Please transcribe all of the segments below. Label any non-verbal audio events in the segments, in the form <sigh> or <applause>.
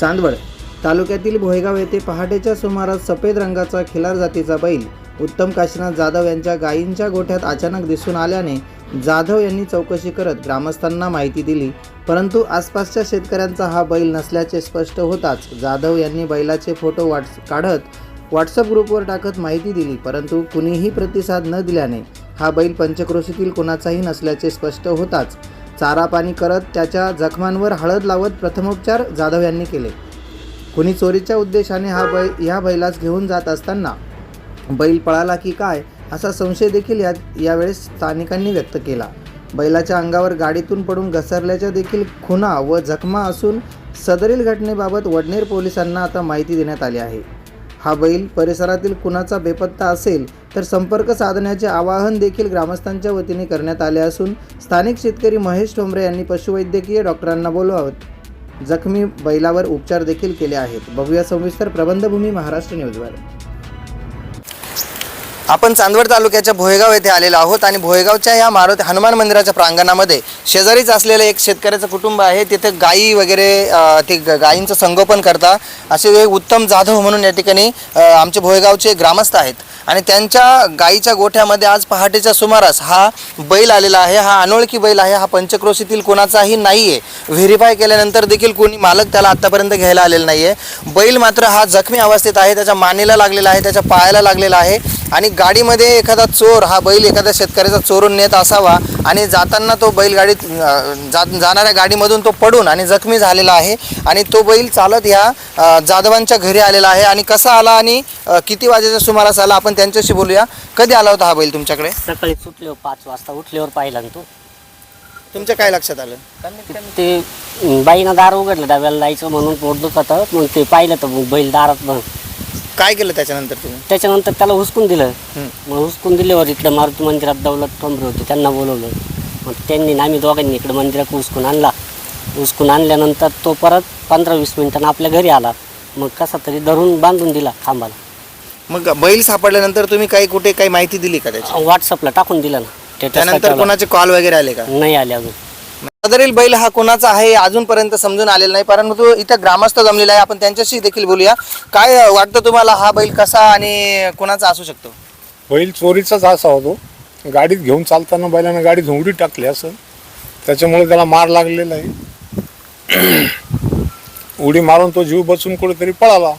चांदवड तालुक्यातील भोयगाव येथे पहाटेच्या सुमारास सफेद रंगाचा खिलार जातीचा बैल उत्तम काशीनाथ जाधव यांच्या गायींच्या गोठ्यात अचानक दिसून आल्याने जाधव यांनी चौकशी करत ग्रामस्थांना माहिती दिली. परंतु आसपासच्या शेतकऱ्यांचा हा बैल नसल्याचे स्पष्ट होताच जाधव यांनी बैलाचे फोटो वाट्स काढत व्हॉट्सअप ग्रुपवर टाकत माहिती दिली. परंतु कुणीही प्रतिसाद न दिल्याने हा बैल पंचक्रोशीतील कुणाचाही नसल्याचे स्पष्ट होताच चारा पाणी करत त्याच्या जखमांवर हळद लावत प्रथमोपचार जाधव यांनी केले. कुणी चोरीच्या उद्देशाने हा बैल ह्या बैलास घेऊन जात असताना बैल पळाला की काय असा संशय देखील या यावेळेस स्थानिकांनी व्यक्त केला. बैलाच्या अंगावर गाडीतून पडून घसरल्याच्या देखील खुणा व जखमा असून सदरील घटनेबाबत वडनेर पोलिसांना आता माहिती देण्यात आली आहे. हा बैल परिसरातील कुणाचा बेपत्ता असेल तर संपर्क साधण्याचे आवाहन देखील ग्रामस्थांच्या वतीने करण्यात आले असून स्थानिक शेतकरी महेश ठोंबरे यांनी पशुवैद्यकीय डॉक्टरांना बोलवावत जखमी बैलावर उपचार देखील केले आहेत. बघूया सविस्तर प्रबंधभूमी महाराष्ट्र न्यूजवर. आपण चांदवड तालुक्याच्या भोयगाव येथे आलेलो आहोत आणि भोयगावच्या ह्या मारुती हनुमान मंदिराच्या प्रांगणामध्ये शेजारीच असलेलं एक शेतकऱ्याचं कुटुंब आहे. तिथे गायी वगैरे ते ग- गायींचं संगोपन करता असे एक उत्तम जाधव म्हणून या ठिकाणी आमचे भोयगावचे ग्रामस्थ आहेत. आणि त्यांच्या गायीच्या गोठ्यामध्ये आज पहाटेच्या सुमारास हा बैल आलेला आहे. हा अनोळखी बैल आहे. हा पंचक्रोशीतील कोणाचाही नाही आहे व्हेरीफाय केल्यानंतर देखील कोणी मालक त्याला आत्तापर्यंत घ्यायला आलेला नाही आहे बैल मात्र हा जखमी अवस्थेत आहे. त्याच्या मानेला लागलेला आहे. त्याच्या पायाला लागलेला आहे. आणि गाडीमध्ये एखादा चोर हा बैल एखाद्या शेतकऱ्याचा चोरून नेत असावा आणि जाताना तो बैलगाडीत जा जाणाऱ्या गाडीमधून तो पडून आणि जखमी झालेला आहे आणि तो बैल चालत ह्या जाधवांच्या घरी आलेला आहे. आणि कसा आला आणि किती वाजेच्या सुमारास आला? आपण त्यांच्याशी बोलूया. कधी आला होता हा बैल तुमच्याकडे? सकाळी सुटल्यावर पाच वाजता उठल्यावर पाहिला तो. तुमच्या काय लक्षात आलं? ते बाईनं दार उघडलं डब्याला जायचं म्हणून पोट दुखत मग ते पाहिलं तर बैल दारात मग काय केलं त्याच्यानंतर तुम्ही? त्याच्यानंतर त्याला हुसकून दिलं. हं. मग हुसकून दिल्यावर इकडं मारुती मंदिरात दौलत ठोंबरे होते त्यांना बोलवलं. मग त्यांनी ना आम्ही दोघांनी इकडं मंदिरात हुसकून आणला. हुसकून आणल्यानंतर तो परत पंधरा वीस मिनिटांनी आपल्या घरी आला. मग कसा तरी धरून बांधून दिला खांबाला. मग बैल सापडल्यानंतर तुम्ही काही कुठे काही माहिती दिली का त्याची? व्हॉट्सअपला टाकून दिलं ना. status त्यानंतर. कोणाचे कॉल वगैरे आले का? नाही आले अजून. सदरील बैल हा कोणाचा आहे अजूनपर्यंत समजून आलेला नाही. परंतु इथं ग्रामस्थ जमलेला आहे. आपण त्यांच्याशी देखील बोलूया. काय वाटतं तुम्हाला हा बैल कसा आणि कोणाचा असू शकतो? बैल चोरीचाच असा होतो. गाडीत घेऊन चालताना बैलानं गाडी झोंगडी टाकली असं. त्याच्यामुळे त्याला मार लागलेला आहे. <clears throat> उडी मारून तो जीव बचून कुठेतरी पळाला.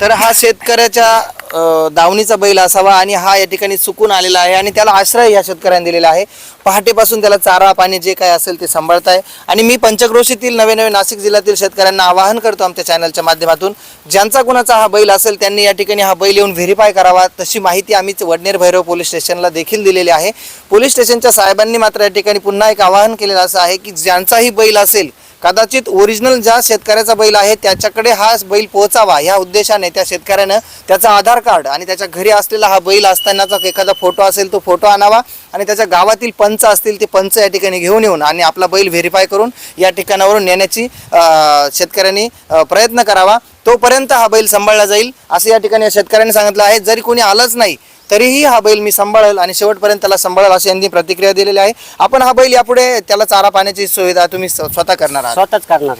तर हा शेतकऱ्याच्या दावणीचा बैल असावा आणि हा या ठिकाणी चुकून आलेला आहे आणि त्याला आश्रय ह्या शेतकऱ्यांनी दिलेला आहे. पहाटेपासून त्याला चारा पाणी जे काय असेल ते सांभाळत आहे आणि मी पंचक्रोशीतील नवे नवे नाशिक जिल्ह्यातील शेतकऱ्यांना आवाहन करतो आमच्या चॅनलच्या माध्यमातून ज्यांचा कुणाचा हा बैल असेल त्यांनी या ठिकाणी हा बैल येऊन व्हेरीफाय करावा. तशी माहिती आम्ही वडनेर भैरव पोलीस स्टेशनला देखील दिलेली आहे. पोलीस स्टेशनच्या साहेबांनी मात्र या ठिकाणी पुन्हा एक आवाहन केलेलं असं आहे की ज्यांचाही बैल असेल कदाचित ओरिजिनल ज्या शेतकऱ्याचा बैल आहे त्याच्याकडे हा बैल पोहोचावा या उद्देशाने त्या शेतकऱ्यानं त्याचा आधार कार्ड आणि त्याच्या घरी असलेला हा बैल असतानाचा एखादा फोटो असेल तो फोटो आणावा आणि त्याच्या गावातील पंच असतील ते पंच या ठिकाणी घेऊन येऊन आणि आपला बैल व्हेरीफाय करून या ठिकाणावरून नेण्याची शेतकऱ्यांनी प्रयत्न करावा. तोपर्यंत हा बैल सांभाळला जाईल असं या ठिकाणी या शेतकऱ्यांनी सांगितलं आहे. जरी कोणी आलंच नाही तरीही हा बैल मी सांभाळेल आणि शेवटपर्यंत त्याला सांभाळेल अशी यांनी प्रतिक्रिया दिलेली आहे. आपण हा बैल यापुढे त्याला चारा पाण्याची सुविधा तुम्ही स्व- स्वतः करणार आहात. स्वतःच करणार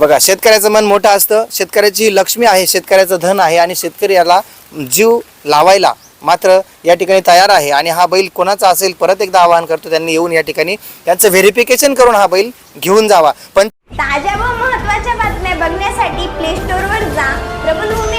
बघा शेतकऱ्याचं मन मोठं असतं. शेतकऱ्याची ही लक्ष्मी आहे शेतकऱ्याचं धन आहे आणि शेतकरी याला जीव लावायला मात्र या ठिकाणी तयार आहे आणि हा बैल कोणाचा असेल परत एकदा आवाहन करतो. त्यांनी येऊन या ठिकाणी त्यांचं व्हेरिफिकेशन करून हा बैल घेऊन जावा. पण ताज्या व महत्त्वाच्या बातम्या बघण्यासाठी प्ले स्टोअरवर जा. प्रबलभूमी